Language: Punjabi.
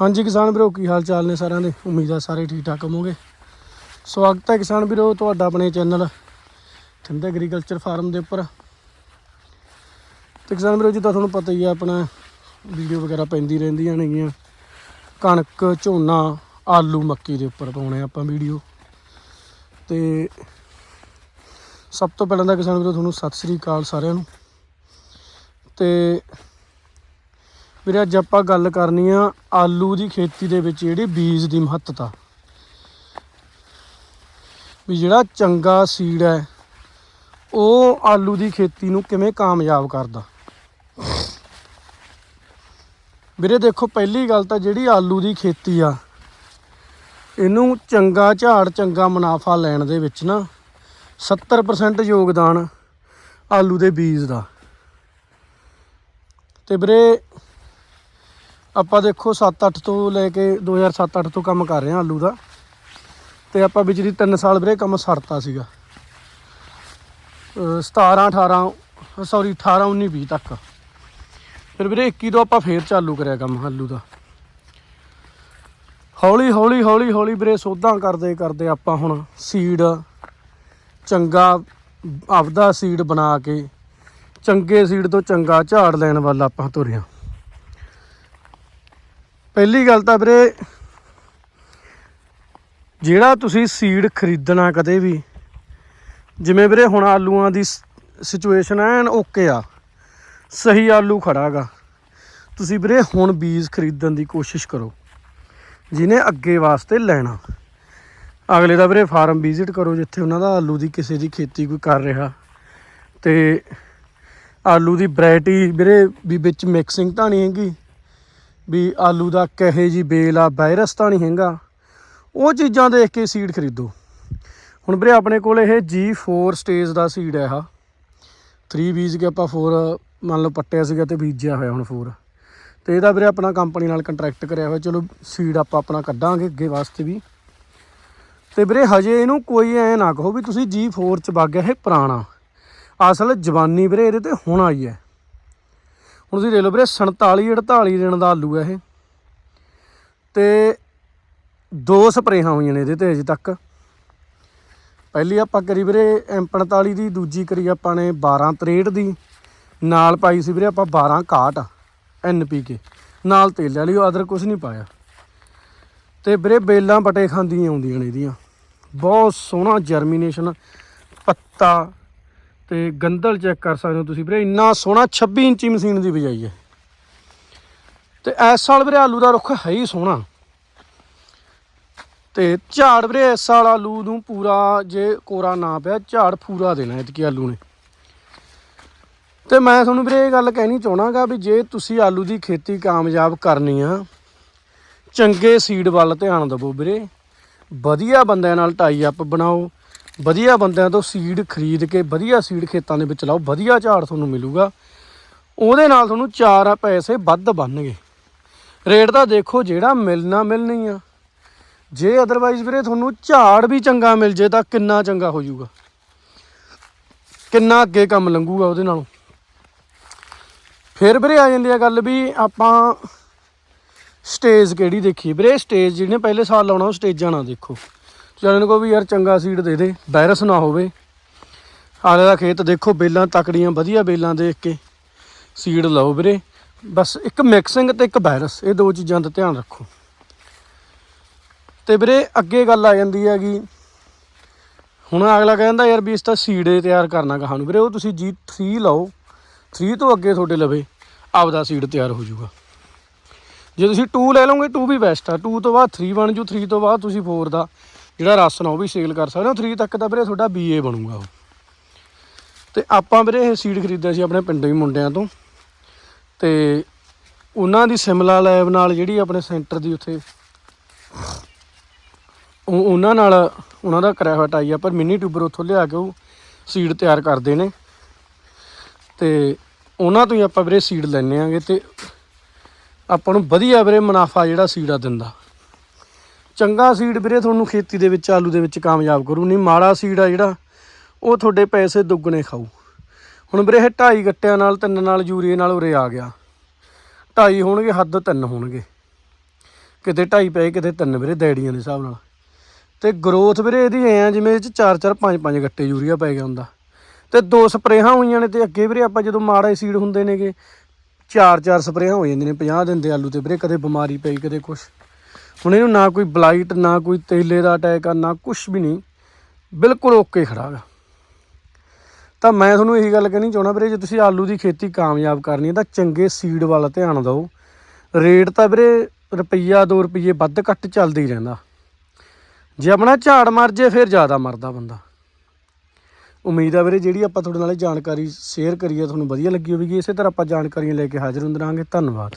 ਹਾਂਜੀ ਕਿਸਾਨ ਵੀਰੋ, ਕੀ ਹਾਲ ਚਾਲ ਨੇ ਸਾਰਿਆਂ ਦੇ? ਉਮੀਦ ਆ ਸਾਰੇ ਠੀਕ ਠਾਕ ਹੋਵੋਗੇ। ਸਵਾਗਤ ਹੈ ਕਿਸਾਨ ਵੀਰੋ, ਤੁਹਾਡਾ ਆਪਣੇ ਚੈਨਲ ਥਿੰਦ ਐਗਰੀਕਲਚਰ ਫਾਰਮ ਦੇ ਉੱਪਰ। ਤੇ ਕਿਸਾਨ ਵੀਰੋ, ਜਿੱਦਾਂ ਤੁਹਾਨੂੰ ਪਤਾ ਹੀ ਆ, ਆਪਣਾ ਵੀਡੀਓ ਵਗੈਰਾ ਪੈਂਦੀ ਰਹਿੰਦੀਆਂ ਨੇਗੀਆਂ। ਕਣਕ, ਝੋਨਾ, ਆਲੂ, ਮੱਕੀ ਦੇ ਉੱਪਰ ਪਾਉਣੇ ਆਪਾਂ ਵੀਡੀਓ। ਤੇ ਸਭ ਤੋਂ ਪਹਿਲਾਂ ਤਾਂ ਕਿਸਾਨ ਵੀਰੋ, ਤੁਹਾਨੂੰ ਸਤਿ ਸ੍ਰੀ ਅਕਾਲ ਸਾਰਿਆਂ ਨੂੰ। ਤੇ ਵੀਰੇ ਅੱਜ ਆਪਾਂ ਗੱਲ ਕਰਨੀ ਆ ਆਲੂ ਦੀ ਖੇਤੀ ਦੇ ਵਿੱਚ ਜਿਹੜੀ ਬੀਜ ਦੀ ਮਹੱਤਤਾ। ਵੀ ਜਿਹੜਾ ਚੰਗਾ ਸੀਡ ਹੈ, ਉਹ ਆਲੂ ਦੀ ਖੇਤੀ ਨੂੰ ਕਿਵੇਂ ਕਾਮਯਾਬ ਕਰਦਾ। ਵੀਰੇ ਦੇਖੋ, ਪਹਿਲੀ ਗੱਲ ਤਾਂ ਜਿਹੜੀ ਆਲੂ ਦੀ ਖੇਤੀ ਆ, ਇਹਨੂੰ ਚੰਗਾ ਝਾੜ, ਚੰਗਾ ਮੁਨਾਫਾ ਲੈਣ ਦੇ ਵਿੱਚ ਨਾ 70% ਯੋਗਦਾਨ ਆਲੂ ਦੇ ਬੀਜ ਦਾ। ਤੇ ਵੀਰੇ ਆਪਾਂ ਦੇਖੋ 7-8 ਤੋਂ ਲੈ ਕੇ 2007-8 ਤੋਂ ਕੰਮ ਕਰ ਰਹੇ ਹਾਂ ਆਲੂ ਦਾ। ਤੇ ਆਪਾਂ ਵਿਚਲੀ 3 ਸਾਲ ਵੀਰੇ ਕੰਮ ਸਰਤਾ ਸੀਗਾ। ਅਹ 17 18 ਸੌਰੀ 18 19 20 ਤੱਕ। ਫਿਰ ਵੀਰੇ 21 ਤੋਂ ਆਪਾਂ ਫੇਰ ਚਾਲੂ ਕਰਿਆ ਕੰਮ ਆਲੂ ਦਾ। ਹੌਲੀ ਹੌਲੀ ਹੌਲੀ ਹੌਲੀ ਵੀਰੇ ਸੋਧਾਂ ਕਰਦੇ ਕਰਦੇ ਆਪਾਂ ਹੁਣ ਸੀਡ ਚੰਗਾ ਆਪਦਾ ਸੀਡ ਬਣਾ ਕੇ ਚੰਗੇ ਸੀਡ ਤੋਂ ਚੰਗਾ ਝਾੜ ਲੈਣ ਵੱਲ ਆਪਾਂ ਤੁਰਿਆ ਪਹਿਲੀ ਗੱਲ ਤਾਂ ਵੀਰੇ, ਜਿਹੜਾ ਤੁਸੀਂ ਸੀਡ ਖਰੀਦਣਾ ਕਦੇ ਵੀ, ਜਿਵੇਂ ਵੀਰੇ ਹੁਣ ਆਲੂਆਂ ਦੀ ਸਿਚੁਏਸ਼ਨ ਐਨ ਓਕੇ ਆ, ਸਹੀ ਆਲੂ ਖੜਾਗਾ। ਤੁਸੀਂ ਵੀਰੇ ਹੁਣ ਬੀਜ ਖਰੀਦਣ ਦੀ ਕੋਸ਼ਿਸ਼ ਕਰੋ, ਜਿਹਨੇ ਅੱਗੇ ਵਾਸਤੇ ਲੈਣਾ। ਅਗਲੇ ਦਾ ਵੀਰੇ ਫਾਰਮ ਵਿਜ਼ਿਟ ਕਰੋ, ਜਿੱਥੇ ਉਹਨਾਂ ਦਾ ਆਲੂ ਦੀ ਕਿਸੇ ਦੀ ਖੇਤੀ ਕੋਈ ਕਰ ਰਿਹਾ। ਤੇ ਆਲੂ ਦੀ ਵੈਰਾਈਟੀ ਵੀਰੇ ਵੀ ਵਿੱਚ ਮਿਕਸਿੰਗ ਤਾਂ ਨਹੀਂ ਹੈਗੀ। ਵੀ ਆਲੂ ਦਾ ਕਹੇ ਜੀ ਬੇਲ ਆ ਵਾਇਰਸ ਤਾਂ ਨਹੀਂ ਹੈਗਾ। ਉਹ ਚੀਜ਼ਾਂ ਦੇਖ ਕੇ ਸੀਡ ਖਰੀਦੋ। ਹੁਣ ਵੀਰੇ ਆਪਣੇ ਕੋਲ ਇਹ G4 ਸਟੇਜ ਦਾ ਸੀਡ ਹੈ ਆਹ 3 ਬੀਜ ਕੇ ਆਪਾਂ 4 ਮੰਨ ਲਓ ਪੱਟਿਆ ਸੀਗਾ ਤੇ ਬੀਜਿਆ ਹੋਇਆ ਹੁਣ 4 ਤੇ ਇਹਦਾ ਵੀਰੇ ਆਪਣਾ ਕੰਪਨੀ ਨਾਲ ਕੰਟਰੈਕਟ ਕਰਿਆ ਹੋਇਆ। ਚਲੋ ਸੀਡ ਆਪਾਂ ਆਪਣਾ ਕੱਢਾਂਗੇ ਅੱਗੇ ਵਾਸਤੇ ਵੀ। ਤੇ ਵੀਰੇ ਹਜੇ ਇਹਨੂੰ ਕੋਈ ਐ ਨਾ ਕਹੋ ਵੀ ਤੁਸੀਂ G4 ਚ ਵਗ ਗਿਆ, ਇਹ ਪੁਰਾਣਾ। ਅਸਲ ਜਵਾਨੀ ਵੀਰੇ ਇਹਦੇ ਤੇ ਹੁਣ ਆਈ ਹੈ। ਹੁਣ ਤੁਸੀਂ ਦੇਖ ਲਓ ਵੀਰੇ 47 48 ਦਿਨ ਦਾ ਆਲੂ ਹੈ ਇਹ। ਤੇ ਦੋ ਸਪਰੇਹਾਂ ਹੋਈਆਂ ਨੇ ਇਹਦੇ ਤੇ ਅਜੇ ਤੱਕ। ਪਹਿਲੀ ਆਪਾਂ ਕਰੀ ਵੀਰੇ, M45 ਦੀ, ਦੂਜੀ ਕਰੀ ਆਪਾਂ ਨੇ 12 63 ਦੀ। ਨਾਲ ਪਾਈ ਸੀ ਵੀਰੇ ਆਪਾਂ 12 61 NPK ਨਾਲ ਤੇਲ ਵਾਲੀ ਅਦਰ ਕੁਝ ਨਹੀਂ ਪਾਇਆ। ਤੇ ਵੀਰੇ, ਬੇਲਾਂ ਬਟੇ ਖਾਂਦੀਆਂ ਆਉਂਦੀਆਂ ਨੇ ਇਹਦੀਆਂ। ਬਹੁਤ ਸੋਹਣਾ ਜਰਮੀਨੇਸ਼ਨ ਪੱਤਾ ਤੇ ਗੰਦਲ ਚੈੱਕ ਕਰ ਸਕਦੇ ਹੋ ਤੁਸੀਂ ਵੀਰੇ, ਇੰਨਾ ਸੋਹਣਾ 26 ਇੰਚੀ ਮਸ਼ੀਨ ਦੀ ਬਜਾਈ ਹੈ। ਤੇ ਇਸ ਸਾਲ ਵੀਰੇ ਆਲੂ ਦਾ ਰੁੱਖ ਹੈ ਹੀ ਸੋਹਣਾ। ਤੇ ਝਾੜ ਵੀਰੇ ਇਸ ਸਾਲ ਆਲੂ ਨੂੰ ਪੂਰਾ ਜੇ ਕੋਰਾ ਨਾ ਪਿਆ, ਝਾੜ ਪੂਰਾ ਦੇਣਾ ਇਤਕੀ ਆਲੂ ਨੇ। ਤੇ ਮੈਂ ਤੁਹਾਨੂੰ ਵੀਰੇ ਇਹ ਗੱਲ ਕਹਿਣੀ ਚਾਹਣਾਗਾ ਵੀ ਜੇ ਤੁਸੀਂ ਆਲੂ ਦੀ ਖੇਤੀ ਕਾਮਯਾਬ ਕਰਨੀ ਆ, ਚੰਗੇ ਸੀਡ ਵੱਲ ਧਿਆਨ ਦਿਵੋ ਵੀਰੇ। ਵਧੀਆ ਬੰਦਿਆਂ ਨਾਲ ਟਾਈ ਅਪ ਬਣਾਓ। ਵਧੀਆ ਬੰਦਿਆਂ ਤੋਂ ਸੀਡ ਖਰੀਦ ਕੇ ਵਧੀਆ ਸੀਡ ਖੇਤਾਂ ਦੇ ਵਿੱਚ ਲਾਓ, ਵਧੀਆ ਝਾੜ ਤੁਹਾਨੂੰ ਮਿਲੂਗਾ। ਉਹਦੇ ਨਾਲ ਤੁਹਾਨੂੰ ਚਾਰ ਪੈਸੇ ਵੱਧ ਬਣਨਗੇ। ਰੇਟ ਤਾਂ ਦੇਖੋ ਜਿਹੜਾ ਮਿਲਣਾ ਮਿਲਣੀ ਆ। ਜੇ ਅਦਰਵਾਈਜ਼ ਵੀਰੇ ਤੁਹਾਨੂੰ ਝਾੜ ਵੀ ਚੰਗਾ ਮਿਲ ਜੇ ਤਾਂ ਕਿੰਨਾ ਚੰਗਾ ਹੋ ਜਾਊਗਾ। ਕਿੰਨਾ ਅੱਗੇ ਕੰਮ ਲੰਘੂਗਾ ਉਹਦੇ ਨਾਲੋਂ। ਫਿਰ ਵੀਰੇ ਆ ਜਾਂਦੀ ਆ ਗੱਲ ਵੀ ਆਪਾਂ ਸਟੇਜ ਕਿਹੜੀ ਦੇਖੀ ਵੀਰੇ ਸਟੇਜ ਜਿਹਨੇ ਪਹਿਲੇ ਸਾਲ ਲਾਉਣਾ ਉਹ ਸਟੇਜਾਂ ਨਾ ਦੇਖੋ। ਚਾਹਣ ਕੋ ਵੀ ਯਾਰ ਚੰਗਾ ਸੀਡ ਦੇ ਦੇ ਵਾਇਰਸ ਨਾ ਹੋਵੇ। ਆਲੇ ਦਾ ਖੇਤ ਦੇਖੋ, ਬੇਲਾਂ ਤਕੜੀਆਂ, ਵਧੀਆ ਬੇਲਾਂ ਦੇਖ ਕੇ ਸੀਡ ਲਾਓ ਵੀਰੇ। ਬਸ ਇੱਕ ਮਿਕਸਿੰਗ ਤੇ ਇੱਕ ਵਾਇਰਸ ਇਹ ਦੋ ਚੀਜ਼ਾਂ ਦਾ ਧਿਆਨ ਰੱਖੋ। ਤੇ ਵੀਰੇ, ਅੱਗੇ ਗੱਲ ਆ ਜਾਂਦੀ ਹੈਗੀ। ਹੁਣ ਅਗਲਾ ਕਹਿੰਦਾ ਯਾਰ ਵੀ ਇਸ ਤਾਂ ਸੀਡੇ ਤਿਆਰ ਕਰਨਾ ਕਹਾਂ ਨੂੰ ਵੀਰੇ, ਉਹ ਤੁਸੀਂ ਜੀ 3 ਲਾਓ। 3 ਤੋਂ ਅੱਗੇ ਤੁਹਾਡੇ ਲਵੇ, ਆਪਦਾ ਸੀਡ ਤਿਆਰ ਹੋ ਜਾਊਗਾ। ਜੇ ਤੁਸੀਂ 2 ਲੈ ਲਓਗੇ 2 ਵੀ ਬੈਸਟ ਆ। 2 ਤੋਂ ਬਾਅਦ 3 ਬਣ ਜੂ 3 ਤੋਂ ਬਾਅਦ ਤੁਸੀਂ 4 ਦਾ। ਜਿਹੜਾ ਰਾਸ਼ਨ ਉਹ ਵੀ ਸੇਲ ਕਰ ਸਕਦੇ ਹੋ। 3 ਤੱਕ ਤਾਂ ਵੀਰੇ ਤੁਹਾਡਾ BA ਬਣੂਗਾ ਉਹ। ਤੇ ਆਪਾਂ ਵੀਰੇ ਇਹ ਸੀਡ ਖਰੀਦਿਆ ਸੀ ਆਪਣੇ ਪਿੰਡੋਂ ਹੀ ਮੁੰਡਿਆਂ ਤੋਂ। ਤੇ ਉਹਨਾਂ ਦੀ ਸਿਮਲਾ ਲੈਬ ਨਾਲ ਜਿਹੜੀ ਆਪਣੇ ਸੈਂਟਰ ਦੀ ਉੱਥੇ ਉਹ ਉਹਨਾਂ ਨਾਲ ਉਹਨਾਂ ਦਾ ਕਰਿਆ ਹੋਇਆ ਟਾਈ ਆ ਪਰ ਮਿੰਨੀ ਟਿਊਬਰ ਉੱਥੋਂ ਲਿਆ ਕੇ ਉਹ ਸੀਡ ਤਿਆਰ ਕਰਦੇ ਨੇ। ਤੇ ਉਹਨਾਂ ਤੋਂ ਹੀ ਆਪਾਂ ਵੀਰੇ ਸੀਡ ਲੈਣੇ ਆਂਗੇ ਤੇ ਆਪਾਂ ਨੂੰ ਵਧੀਆ ਵੀਰੇ ਮੁਨਾਫਾ ਜਿਹੜਾ ਸੀਡਾ ਦਿੰਦਾ। ਚੰਗਾ ਸੀਡ ਵੀਰੇ ਤੁਹਾਨੂੰ ਖੇਤੀ ਦੇ ਵਿੱਚ, ਆਲੂ ਦੇ ਵਿੱਚ ਕਾਮਯਾਬ ਕਰੂ। ਨਹੀਂ, ਮਾੜਾ ਸੀਡ ਆ ਜਿਹੜਾ, ਉਹ ਤੁਹਾਡੇ ਪੈਸੇ ਦੁੱਗਣੇ ਖਾਊ। ਹੁਣ ਵੀਰੇ ਇਹ ਢਾਈ ਗੱਟਿਆਂ ਨਾਲ, ਤਿੰਨ ਨਾਲ, ਯੂਰੀਏ ਨਾਲ ਉਰੇ ਆ ਗਿਆ। ਢਾਈ ਹੋਣਗੇ, ਹੱਦ ਤਿੰਨ ਹੋਣਗੇ। ਕਿਤੇ ਢਾਈ ਪਏ, ਕਿਤੇ ਤਿੰਨ ਵੀਰੇ, ਡੈਡੀਆਂ ਦੇ ਹਿਸਾਬ ਨਾਲ। ਤੇ ਗਰੋਥ ਵੀਰੇ ਇਹਦੀ ਐ ਜਿਵੇਂ ਇਹ ਚ 4 4 5 5 ਗੱਟੇ ਯੂਰੀਆ ਪੈ ਗਿਆ ਹੁੰਦਾ। ਤੇ ਦੋ ਸਪਰੇਹਾਂ ਹੋਈਆਂ ਨੇ ਤੇ ਅੱਗੇ ਵੀਰੇ ਆਪਾਂ ਜਦੋਂ ਮਾੜਾ ਸੀਡ ਹੁੰਦੇ ਨੇਗੇ, ਚਾਰ ਚਾਰ ਸਪਰੇਹਾਂ ਹੋ ਜਾਂਦੀਆਂ ਨੇ 50 ਦਿਨ ਦੇ ਆਲੂ ਤੇ ਵੀਰੇ, ਕਦੇ ਬਿਮਾਰੀ ਪਈ, ਕਦੇ ਕੁਛ। ਹੁਣ ਇਹਨੂੰ ਨਾ ਕੋਈ ਬਲਾਈਟ ਨਾ ਕੋਈ ਤੇਲੇ ਦਾ ਅਟੈਕ ਆ, ਨਾ ਕੁਛ ਵੀ ਨਹੀਂ। ਬਿਲਕੁਲ ਓਕੇ ਖੜਾ ਗਾ ਤਾਂ ਮੈਂ ਤੁਹਾਨੂੰ ਇਹੀ ਗੱਲ ਕਹਿਣੀ ਚਾਹਣਾ ਵੀਰੇ, ਜੇ ਤੁਸੀਂ ਆਲੂ ਦੀ ਖੇਤੀ ਕਾਮਯਾਬ ਕਰਨੀ ਹੈ, ਤਾਂ ਚੰਗੇ ਸੀਡ ਵੱਲ ਧਿਆਨ ਦਿਓ। ਰੇਟ ਤਾਂ ਵੀਰੇ ਰੁਪਈਆ 2 ਰੁਪਈਏ ਵੱਧ ਘੱਟ ਚੱਲਦਾ ਹੀ ਰਹਿੰਦਾ। ਜੇ ਆਪਣਾ ਝਾੜ ਮਰ ਜੇ, ਫਿਰ ਜ਼ਿਆਦਾ ਮਰਦਾ ਬੰਦਾ। ਉਮੀਦ ਆ ਵੀਰੇ, ਜਿਹੜੀ ਆਪਾਂ ਤੁਹਾਡੇ ਨਾਲ ਜਾਣਕਾਰੀ ਸ਼ੇਅਰ ਕਰੀ ਹੈ ਤੁਹਾਨੂੰ ਵਧੀਆ ਲੱਗੀ ਹੋਵੇਗੀ। ਇਸੇ ਤਰ੍ਹਾਂ ਆਪਾਂ ਜਾਣਕਾਰੀਆਂ ਲੈ ਕੇ ਹਾਜ਼ਰ ਹੁੰਦੇ ਰਹਾਂਗੇ। ਧੰਨਵਾਦ।